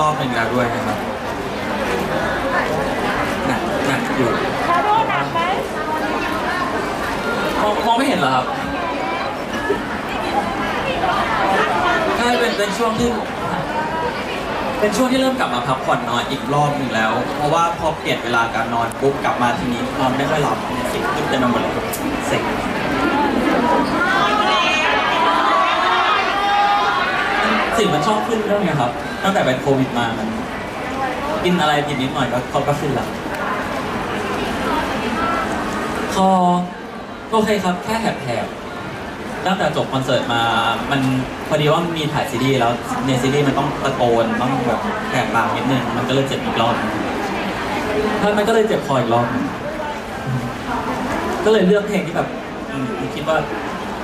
รอบหนึ่งแล้วด้วยนะครับหนักหนักอยู่ชาโดหนักไหมมองมองไม่เห็นเหรอครับใช่เป็นเป็นช่วงที่เป็นช่วงที่เริ่มกลับมาพักผ่อนนอนอีกรอบหนึ่งแล้ว เพราะว่าพอเปลี่ยนเวลาการนอนปุ๊บกลับมาทีนี้นอนไม่ค่อยหลับสิ่งขึ้นเต็มไปหมดเลยเซ็งสิ่งมันชอบขึ้นเรื่องไงครับ ตั้งแต่เป็นโควิดมามัน กินอะไรกินนิดหน่อยก็เขาก็ขึ้นละคอโอเคครับแค่แหบๆตั้งแต่จบคอนเสิร์ตมา มันพอดีว่ามีถ่ายซีรีส์แล้วในซีรีส์มันต้องตะโกนต้องแบบแหบปากนิดนึงมันก็เลยเจ็บอีกรอบหนึ่งแล้วมันก็เลยเจ็บคออีกรอบก็เลยเลือกเพลงที่แบบอืมคิดว่า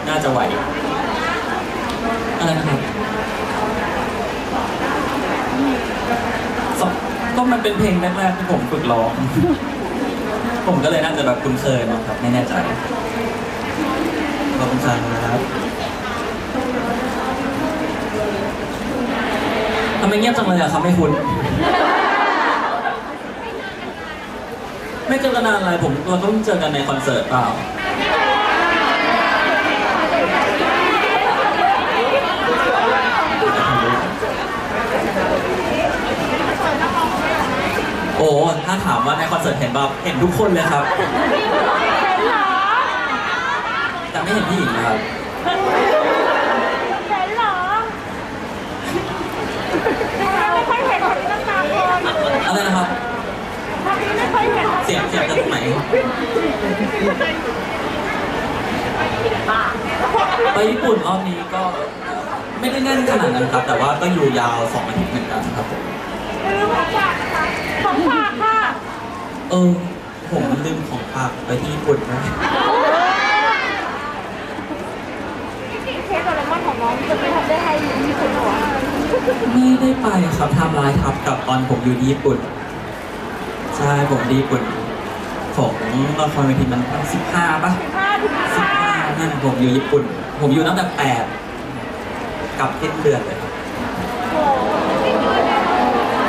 น่าจะไหวอะไรนะครับ ก็มันเป็นเพลงแรกๆที่ผมฝึกร้อง ผมก็เลยน่าจะแบบคุ้นเคยนะครับไม่แน่ใจขอบคุณครับทำไมเงียบจังเลยอะครับไม่คุ้นไม่เจอกันนานอะไรผมเราต้องเจอกันในคอนเสิร์ตเปล่า โอ้ถ้าถามว่าในคอนเสิร์ตเห็นป่ะเห็นทุกคนเลยครับเห็นเหรอแต่ไม่เห็นพี่หญิงนะครับ เห็นเหรอไม่ค่อยเห็นแบบนี้ตั้งนานคนอะไรนะครับทำนี้ไม่ค่อยเห็นเสียงเสียงจากตรงไหนไปญี่ปุ่นรอบนี้ก็ไม่ได้แน่นขนาดนั้นครับ แต่ว่าก็อยู่ยาวสองอาทิตย์เหมือนกันครับผม ลืมของฝากค่ะของฝากค่ะเออ ผมลืมของฝากไปที่ญี่ปุ่นนะเคสโดเรมอนของน้องจะไปทำได้ให้ญี่ปุ่นเหรอไม่ได้ไปครับไทำลายทับกับตอนผมอยู่ที่ญี่ปุ่น ใช่ผมที่ญี่ปุ่น ของละครเวทีมันสิบห้าป่ะห้าถึงสิบห้าห้านั่นผมอยู่ญี่ปุ่น ผมอยู่ตั้งแต่แปดกลับสิ้นเดือนเลยครับโอ้โหเ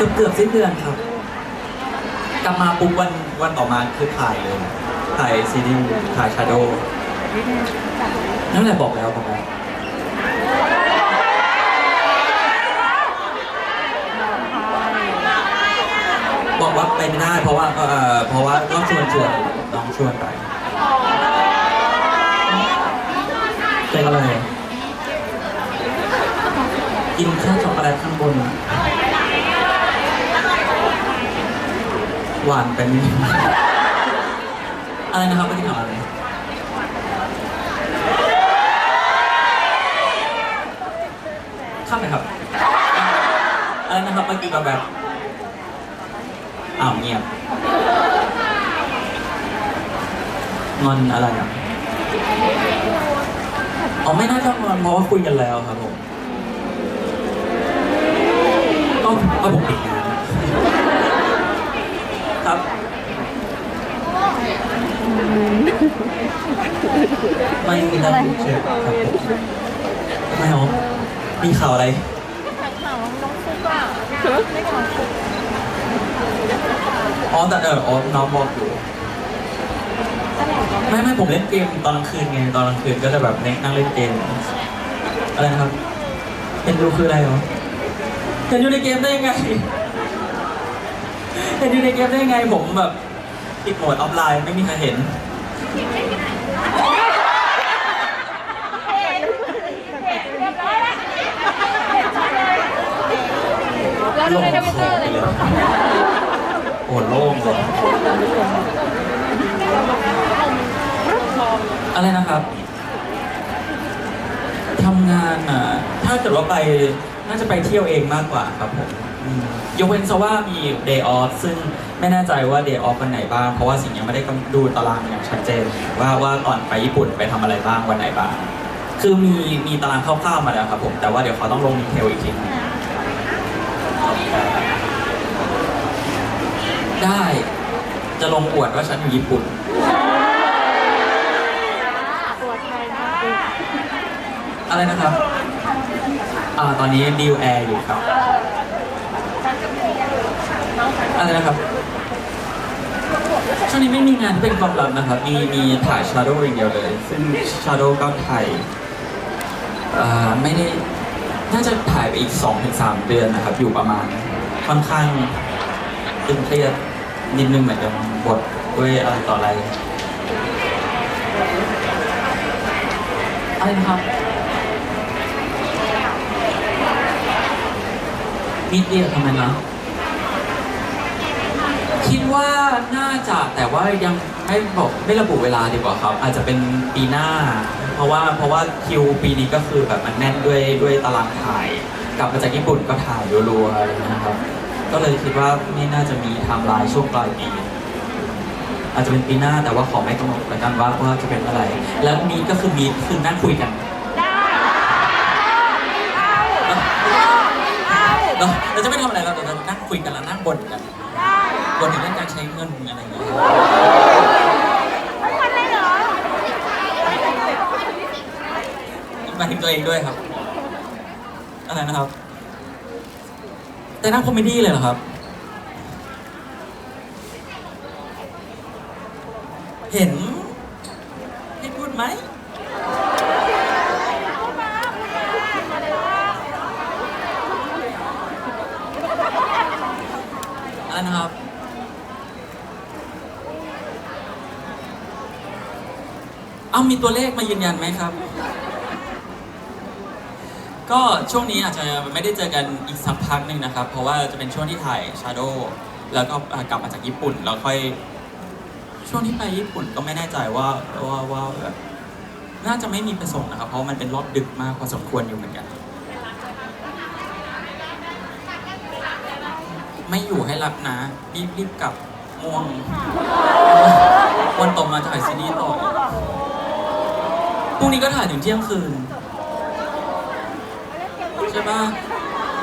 กือบเกือบสิ้นเดือนครับกลับมาปุ๊บวันวันต่อมาคือถ่ายเลยถ่ายซีรีส์ถ่ายชาโดนั่นแหละบอกแล้วบอกแล้วบอกว่าไปไม่ได้เพราะว่าเออเพราะว่าก็ชวนชวนน้องชวนไปเป็นอะไรกินแค่ช็อกโกแลตข้างบน หวานเป็นดอะไรนะครับไม่ได้ถามอะไรข้ามไปครับอะไรนะครับเมื่อกี้แบบแบบอ้าวเงียบงอนอะไรอะอ๋อไม่น่าจะงอนเพราะว่าคุยกันแล้วครับผมก็ก็ผมติดงานครับ ไม่มีอะไรเชิญครับผมไม่หรอมีข่าวอะไรข่าวน้องฟุกอะไม่ข่าวฟุกอ๋อแต่เอออ๋อน้องบอกอยู่ไม่ไม่ผมเล่นเกมตอนกลางคืนไงตอนกลางคืนก็จะแบบเล่นนั่งเล่นเกมอะไรนะครับเห็นดูคืออะไรเหรอเห็นอยู่ในเกมได้ยังไงเห็นอยู่ในเกมได้ยังไงผมแบบติดโหมดออฟไลน์ไม่มีใครเห็น เห็นเห็นเรียบร้อยแล้วเห็นชัดเลย แล้วลงในคทวิตเตอร์เลยเลยโอ้โล่งเลยอะไรนะครับทำงานอะถ้าเกิดว่าไปน่าจะไปเที่ยวเองมากกว่าครับผมยกเว้นซะว่ามี day off ซึ่งไม่แน่ใจว่า day off วันไหนบ้าง เพราะว่าสิ่งยังไม่ได้ดูตารางอย่างชัดเจน ว่าว่าก่อนไปญี่ปุ่นไปทำอะไรบ้างวันไหนบ้าง คือมีมีตารางคร่าวๆมาแล้วครับผม แต่ว่าเดี๋ยวเขาต้องลงดีเทลอีกทีหนึงได้ จะลงอวดว่าฉันอยู่ญี่ปุ่นตัวไทยนะอะไรนะครับ อ่า ตอนนี้ดีลแอร์อยู่ครับ อะไรนะครับ ช่วงนี้ไม่มีงานที่เป็นความลับนะครับ มีมีถ่าย Shadow อย่างเดียวเลย ซึ่ง Shadow ก็ถ่ายอ่าไม่ได้ น่าจะถ่ายไปอีก2-3เดือนนะครับ อยู่ประมาณ ค่อนข้างตึงเครียดนิดนึงเหมือนกัน บทด้วยอะไรต่ออะไรอะไรนะครับมีเดียทำไมนะคิดว่าน่าจะแต่ว่ายังไม่บอกไม่ระบุเวลาดีกว่าครับ อาจจะเป็นปีหน้า เพราะว่าเพราะว่าคิวปีนี้ก็คือแบบมันแน่นด้วยด้วยตารางถ่าย กลับมาจากญี่ปุ่นก็ถ่ายรัวๆนะครับ ก็เลยคิดว่าไม่น่าจะมีไทม์ไลน์ช่วงปลายปี อาจจะเป็นปีหน้าแต่ว่าขอไม่กำหนดเหมือนกันว่าว่าจะเป็นอะไรแล้วมีก็คือมีคือนั่งคุยกันได้เอาเอาเราเราจะไม่ทำอะไรเราแต่เรานั่งคุยกันแล้วนั่งบ่นกันได้บ่นถึงเรื่องการใช้เงินอะไรอย่างเงี้ยไม่ทันเลยเหรอหมายถึงตัวเองด้วยครับอะไรนะครับ แต่นั่งคอมเมดี้เลยเหรอครับ เห็นให้พูดไหมอะไรนครับ เอามีตัวเลขมายืนยันไหมครับ ก็ช่วงนี้อาจจะไม่ได้เจอกันอีกสักพักหนึ่งนะครับ เพราะว่าจะเป็นช่วงที่ถ่าย Shadow แล้วก็กลับมาจากญี่ปุ่นแล้วค่อย ช่วงที่ไปญี่ปุ่นก็ไม่แน่ใจว่าว่าว่าแบบน่าจะไม่มีไปส่งนะครับ เพราะมันเป็นรอบดึกมากพอสมควรอยู่เหมือนกัน ไม่อยู่ให้รับนะ รีบรีบกลับม่วงวันต่อมาถ่ายซีรีส์ต่อพรุ่งนี้ก็ถ่ายถึงเที่ยงคืนใช่ปะ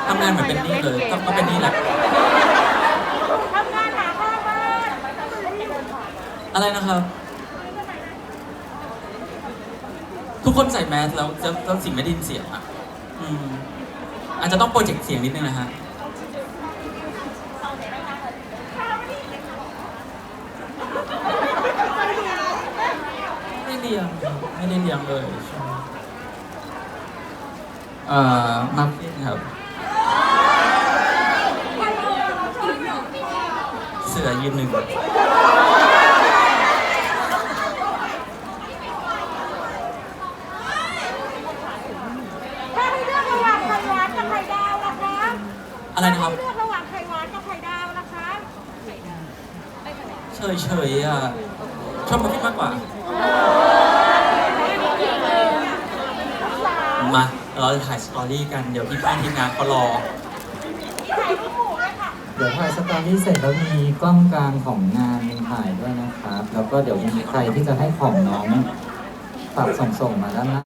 ทำงานเหมือนเป็นนี่เลยก็เป็นนี่แหละทำงานหาข้าวบ้าน อะไรนะครับ ทุกคนใส่แมสแล้วแล้วแล้วสิ่งไม่ได้ยินเสียงอะอืมอาจจะต้องโปรเจกต์เสียงนิดนึงนะฮะไม่ได้เรียงครับไม่ได้เรียงเลยใช่เอ่อมาฟินครับ เสือยืนหนึ่ง ถ้าให้เลือกระหว่างไข่หวานกับไข่ดาวล่ะคะ อะไรนะครับถ้าให้เลือกระหว่างไข่หวานกับไข่ดาวล่ะคะเฉยเฉยๆอะชอบมาฟินมากกว่า มาเราจะถ่ายสตอรี่กันเดี๋ยวพี่พี่ทีมงานเขารอถ่ายรูปหมู่ด้วยค่ะเดี๋ยวถ่ายสตอรี่เสร็จแล้วมีกล้องกลางของงานถ่ายด้วยนะครับ แล้วก็เดี๋ยวมีใครที่จะให้ของน้องฝากส่งๆมาด้านหน้า